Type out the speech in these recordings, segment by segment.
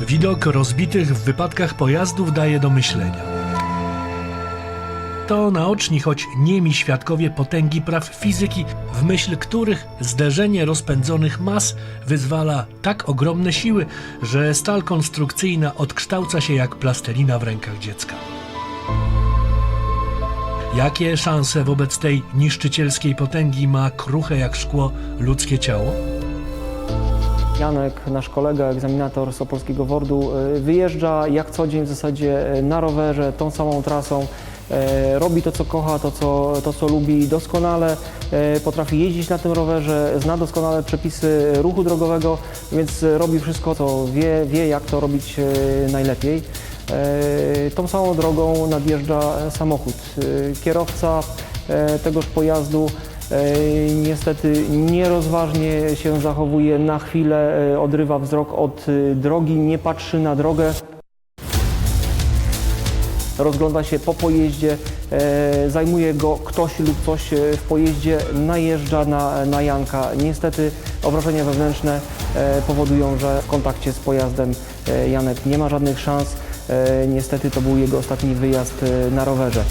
Widok rozbitych w wypadkach pojazdów daje do myślenia. To naoczni, choć niemi świadkowie potęgi praw fizyki, w myśl których zderzenie rozpędzonych mas wyzwala tak ogromne siły, że stal konstrukcyjna odkształca się jak plastelina w rękach dziecka. Jakie szanse wobec tej niszczycielskiej potęgi ma kruche jak szkło ludzkie ciało? Janek, nasz kolega, egzaminator z opolskiego WORD-u, y, wyjeżdża jak co dzień w zasadzie y, na rowerze, tą samą trasą. y, Robi to, co kocha, to, co, to, co lubi doskonale. Potrafi jeździć na tym rowerze, zna doskonale przepisy ruchu drogowego, więc robi wszystko, co wie, wie jak to robić najlepiej. Tą samą drogą nadjeżdża samochód. Kierowca tegoż pojazdu E, Niestety nierozważnie się zachowuje, na chwilę e, odrywa wzrok od e, drogi, nie patrzy na drogę. Rozgląda się po pojeździe, e, zajmuje go ktoś lub coś e, w pojeździe, najeżdża na, na Janka. Niestety obrażenia wewnętrzne e, powodują, że w kontakcie z pojazdem e, Janek nie ma żadnych szans. E, Niestety to był jego ostatni wyjazd e, na rowerze.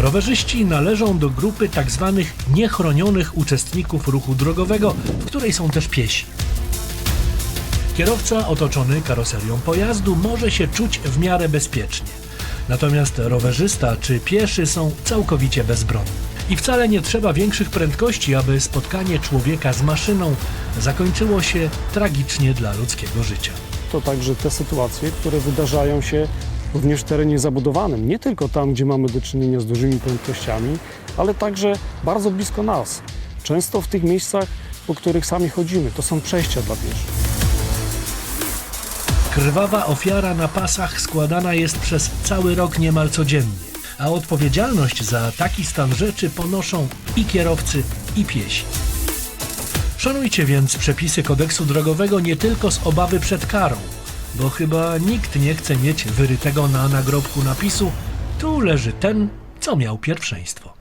Rowerzyści należą do grupy tzw. niechronionych uczestników ruchu drogowego, w której są też piesi. Kierowca otoczony karoserią pojazdu może się czuć w miarę bezpiecznie. Natomiast rowerzysta czy pieszy są całkowicie bezbronni. I wcale nie trzeba większych prędkości, aby spotkanie człowieka z maszyną zakończyło się tragicznie dla ludzkiego życia. to także te sytuacje, które wydarzają się również w terenie zabudowanym. Nie tylko tam, gdzie mamy do czynienia z dużymi prędkościami, ale także bardzo blisko nas. Często w tych miejscach, po których sami chodzimy. To są przejścia dla pieszych. Krwawa ofiara na pasach składana jest przez cały rok niemal codziennie, a odpowiedzialność za taki stan rzeczy ponoszą i kierowcy, i piesi. Szanujcie więc przepisy kodeksu drogowego nie tylko z obawy przed karą, bo chyba nikt nie chce mieć wyrytego na nagrobku napisu tu leży ten, co miał pierwszeństwo.